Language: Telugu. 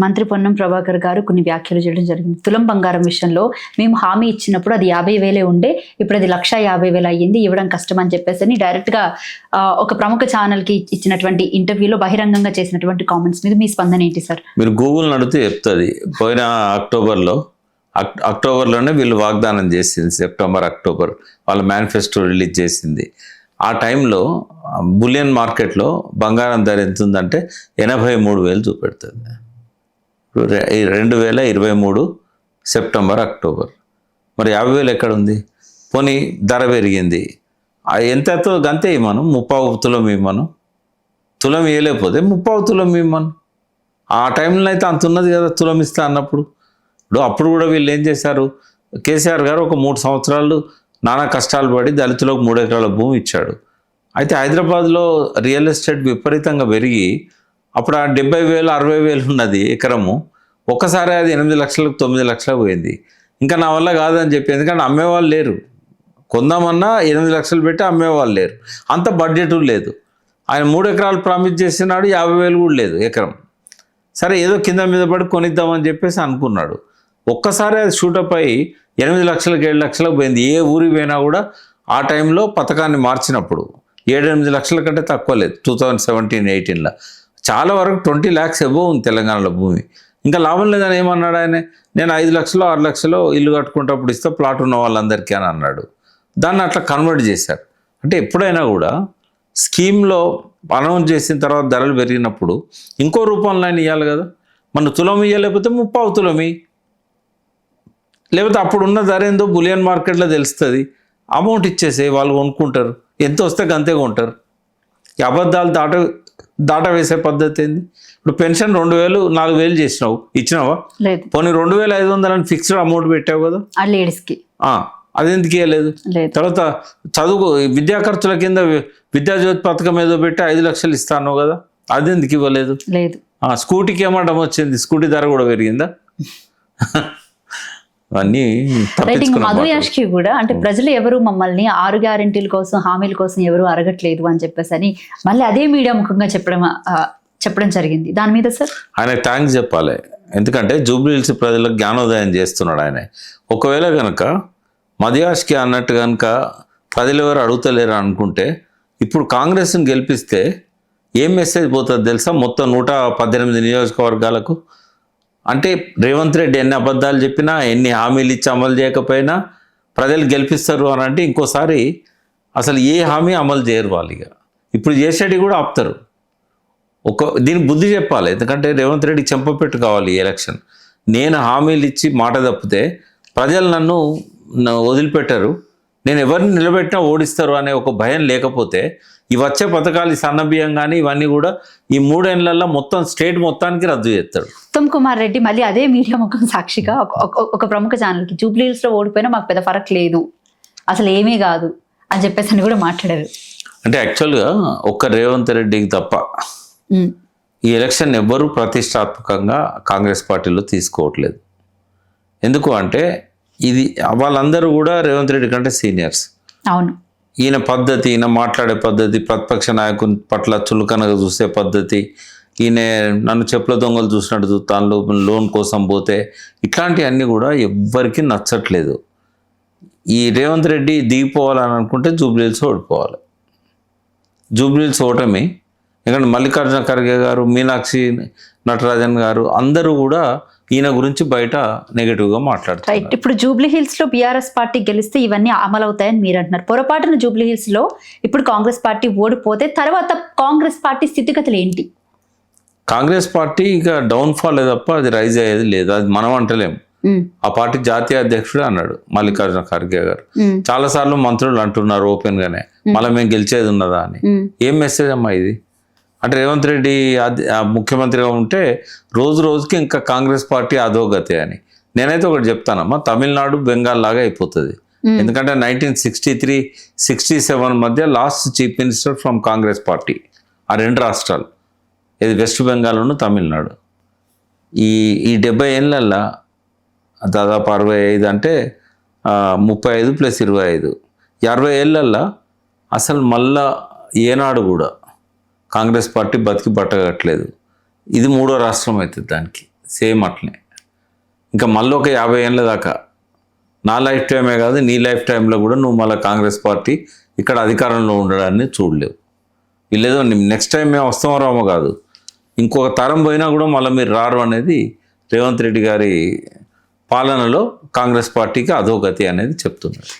మంత్రి పొన్నం ప్రభాకర్ గారు కొన్ని వ్యాఖ్యలు చేయడం జరిగింది. తులం బంగారం విషయంలో మేము హామీ ఇచ్చినప్పుడు అది యాభై వేలే ఉండే ఇప్పుడు అది లక్ష యాభై వేలు అయ్యింది ఇవ్వడం కష్టం అని చెప్పేసి అని డైరెక్ట్గా ఒక ప్రముఖ ఛానల్కి ఇచ్చినటువంటి ఇంటర్వ్యూలో బహిరంగంగా చేసినటువంటి కామెంట్స్ మీద మీ స్పందన ఏంటి సార్? మీరు గూగుల్ నడితే చెప్తుంది. పోయిన అక్టోబర్లో అక్ అక్టోబర్లోనే వీళ్ళు వాగ్దానం చేసింది సెప్టెంబర్ అక్టోబర్ వాళ్ళ మేనిఫెస్టో రిలీజ్ చేసింది. ఆ టైంలో బులియన్ మార్కెట్లో బంగారం ధర ఎంత ఉందంటే ఎనభై మూడు వేలు చూపెడుతుంది. రెండు వేల ఇరవై మూడు సెప్టెంబర్ అక్టోబర్. మరి యాభై వేలు ఎక్కడ ఉంది పోనీ ధర పెరిగింది. ఆ ఎంతతో గంతే ఇవ్వను ముప్పావు తులం ఇవ్వను తులం ఇవ్వలేకపోతే ముప్పావు తులం ఇవ్వమను. ఆ టైంలో అయితే అంత ఉన్నది కదా తులం ఇస్తా అన్నప్పుడు. ఇప్పుడు అప్పుడు కూడా వీళ్ళు ఏం చేశారు? కేసీఆర్ గారు ఒక మూడు సంవత్సరాలు నానా కష్టాలు పడి దళితులకు మూడు ఎకరాల భూమి ఇచ్చాడు. అయితే హైదరాబాద్లో రియల్ ఎస్టేట్ విపరీతంగా పెరిగి అప్పుడు ఆ డెబ్బై వేలు అరవై వేలు ఉన్నది ఎకరము. ఒక్కసారి అది ఎనిమిది లక్షలకు తొమ్మిది లక్షలకు పోయింది. ఇంకా నా వల్ల కాదని చెప్పి ఎందుకంటే అమ్మేవాళ్ళు లేరు. కొందామన్నా ఎనిమిది లక్షలు పెట్టి అమ్మేవాళ్ళు లేరు. అంత బడ్జెట్ లేదు. ఆయన మూడు ఎకరాలు ప్రామిస్ చేసినాడు యాభై వేలు కూడా లేదు ఎకరం. సరే ఏదో కింద మీద పడి కొనిద్దామని చెప్పేసి అనుకున్నాడు. ఒక్కసారి అది షూటప్ అయ్యి ఎనిమిది లక్షలకు ఏడు లక్షలకు పోయింది. ఏ ఊరికి పోయినా కూడా ఆ టైంలో పథకాన్ని మార్చినప్పుడు ఏడెనిమిది లక్షల కంటే తక్కువ లేదు. టూ థౌజండ్ సెవెంటీన్ ఎయిటీన్లో. చాలా వరకు ట్వంటీ ల్యాక్స్ ఎబో ఉంది తెలంగాణలో భూమి. ఇంకా లాభం లేదని ఏమన్నాడు ఆయన? నేను ఐదు లక్షలు ఆరు లక్షలు ఇల్లు కట్టుకుంటప్పుడు ఇస్తే ప్లాట్ ఉన్న వాళ్ళందరికీ అని అన్నాడు. దాన్ని అట్లా కన్వర్ట్ చేశారు. అంటే ఎప్పుడైనా కూడా స్కీమ్లో అనౌన్స్ చేసిన తర్వాత ధరలు పెరిగినప్పుడు ఇంకో రూపంలో ఆయన ఇవ్వాలి కదా. మన తులం ఇవ్వలేకపోతే ముప్పావు తులమి లేకపోతే అప్పుడు ఉన్న ధర ఏందో బులియన్ మార్కెట్లో తెలుస్తుంది. అమౌంట్ ఇచ్చేసే వాళ్ళు కొనుక్కుంటారు. ఎంత వస్తే అంతే కొంటారు. ఈ అబద్ధాలు దాట దాట వేసే పద్ధతి ఏంది? ఇప్పుడు పెన్షన్ రెండు వేలు నాలుగు వేలు చేసినావు. ఇచ్చినావా? లేదు. పోనీ రెండు వేల ఐదు వందలని ఫిక్స్డ్ అమౌంట్ పెట్టావు కదా? ఆ లేడీస్కి ఆ, అది ఎందుకు ఇవ్వలేదు లేదు. తర్వాత చదువు విద్యా ఖర్చుల కింద విద్యాజ్యోతి పథకం ఏదో పెట్టి ఐదు లక్షలు ఇస్తాను కదా? అది ఎందుకు ఇవ్వలేదు? లేదు. ఆ, స్కూటీకి ఏమంటాం వచ్చింది? స్కూటీ ధర కూడా పెరిగిందా? అన్నీ మధు. యాష్కి కూడా అంటే ప్రజలు ఎవరు మమ్మల్ని ఆరు గ్యారెంటీల కోసం హామీల కోసం ఎవరు అరగట్లేదు అని చెప్పేసి అని మళ్ళీ అదే మీడియా ముఖంగా చెప్పడం చెప్పడం జరిగింది. దాని మీద సార్? ఆయన థ్యాంక్స్ చెప్పాలి. ఎందుకంటే జూబ్లీహిల్స్ ప్రజలకు జ్ఞానోదయం చేస్తున్నాడు ఆయన. ఒకవేళ కనుక మదియాష్కి అన్నట్టు కనుక ప్రజలు ఎవరు అడుగుతలేరు అనుకుంటే ఇప్పుడు కాంగ్రెస్ని గెలిపిస్తే ఏం మెసేజ్ పోతుంది తెలుసా? మొత్తం నూట పద్దెనిమిది నియోజకవర్గాలకు అంటే రేవంత్ రెడ్డి ఎన్ని అబద్ధాలు చెప్పినా ఎన్ని హామీలు ఇచ్చి అమలు చేయకపోయినా ప్రజలు గెలిపిస్తారు అని అంటే ఇంకోసారి అసలు ఏ హామీ అమలు చేయరు వాళ్ళు ఇక. ఇప్పుడు చేసేటి కూడా ఆపుతారు. ఒక దీనికి బుద్ధి చెప్పాలి. ఎందుకంటే రేవంత్ రెడ్డి చెంపపెట్టు కావాలి ఈ ఎలక్షన్. నేను హామీలు ఇచ్చి మాట తప్పితే ప్రజలు నన్ను వదిలిపెట్టరు వదిలిపెట్టారు. నేను ఎవరిని నిలబెట్టినా ఓడిస్తారు అనే ఒక భయం లేకపోతే ఈ వచ్చే పథకాలు ఈ సన్నబియ్యం కానీ ఇవన్నీ కూడా ఈ మూడేళ్ళలో మొత్తం స్టేట్ మొత్తానికి రద్దు చేస్తాడు. ఉత్తమ్ కుమార్ రెడ్డి మళ్ళీ అదే మీడియా ముఖం సాక్షిగా ఒక- ప్రముఖ ఛానల్కి జూబ్లీ హిల్స్లో ఓడిపోయినా మాకు పెద్ద ఫరక్ లేదు. అసలు ఏమీ కాదు అని చెప్పేసి అని కూడా మాట్లాడారు. అంటే యాక్చువల్గా ఒక్క రేవంత్ రెడ్డికి తప్ప ఈ ఎలక్షన్ ఎవ్వరూ ప్రతిష్టాత్మకంగా కాంగ్రెస్ పార్టీలో తీసుకోవట్లేదు. ఎందుకు అంటే ఇది వాళ్ళందరూ కూడా రేవంత్ రెడ్డి కంటే సీనియర్స్. అవును. ఈయన పద్ధతి ఈయన మాట్లాడే పద్ధతి ప్రతిపక్ష నాయకుని పట్ల చులకనగా చూసే పద్ధతి ఈయన నన్ను చెప్పుల దొంగలు చూసినట్టు చూస్తాను లోన్ కోసం పోతే ఇట్లాంటివన్నీ కూడా ఎవ్వరికీ నచ్చట్లేదు. ఈ రేవంత్ రెడ్డి దిగిపోవాలని అనుకుంటే జూబ్లీల్స్ ఓడిపోవాలి. జూబ్లీల్స్ ఓటమి ఎందుకంటే మల్లికార్జున ఖర్గే గారు మీనాక్షి నటరాజన్ గారు అందరూ కూడా ఈయన గురించి బయట నెగిటివ్గా మాట్లాడుతారు రైట్ ఇప్పుడు జూబ్లీ హిల్స్లో బీఆర్ఎస్ పార్టీ గెలిస్తే ఇవన్నీ అమలవుతాయని మీరు అంటున్నారు. పొరపాటున జూబ్లీ హిల్స్లో ఇప్పుడు కాంగ్రెస్ పార్టీ ఓడిపోతే తర్వాత కాంగ్రెస్ పార్టీ స్థితిగతులు ఏంటి? కాంగ్రెస్ పార్టీ ఇక డౌన్ఫాల్ తప్ప అది రైజ్ అయ్యేది లేదు. అది మనం అంటలేం ఉమ్, ఆ పార్టీ జాతీయ అధ్యక్షుడు అన్నాడు మల్లికార్జున ఖర్గే గారు. ఉమ్, చాలాసార్లు మంత్రులు అంటున్నారు ఓపెన్ గానే. మళ్ళీ మేము గెలిచేది ఉన్నదా అని. ఏం మెసేజ్ అమ్మా ఇది? అంటే రేవంత్ రెడ్డి ముఖ్యమంత్రిగా ఉంటే రోజు రోజుకి ఇంకా కాంగ్రెస్ పార్టీ అధోగతి అని. నేనైతే ఒకటి చెప్తానమ్మా తమిళనాడు బెంగాల్ లాగా అయిపోతుంది. ఎందుకంటే nineteen sixty three sixty seven మధ్య last chief minister from Congress party ఆ రెండు రాష్ట్రాలు. ఇది వెస్ట్ బెంగాల్ను తమిళనాడు. ఈ ఈ డెబ్బై ఏళ్ళల్లో దాదాపు అరవై ఐదు అంటే ముప్పై ఐదు ప్లస్ ఇరవై ఐదు. అరవై ఏళ్ళల్లో అసలు మళ్ళా ఏనాడు కూడా కాంగ్రెస్ పార్టీ బతికి పట్టగట్లేదు ఇది మూడో రాష్ట్రం అవుతుంది దానికి. సేమ్ అట్లనే. ఇంకా మళ్ళీ ఒక యాభై ఏళ్ళ దాకా. నా లైఫ్ టైమే కాదు నీ లైఫ్ టైంలో కూడా నువ్వు మళ్ళీ కాంగ్రెస్ పార్టీ ఇక్కడ అధికారంలో ఉండడాన్ని చూడలేవు. వీళ్ళేదో నెక్స్ట్ టైం మేము వస్తామో రామో కాదు. ఇంకొక తరం పోయినా కూడా మళ్ళీ మీరు రారు అనేది రేవంత్ రెడ్డి గారి పాలనలో కాంగ్రెస్ పార్టీకి అధోగతి అనేది చెప్తున్నారు.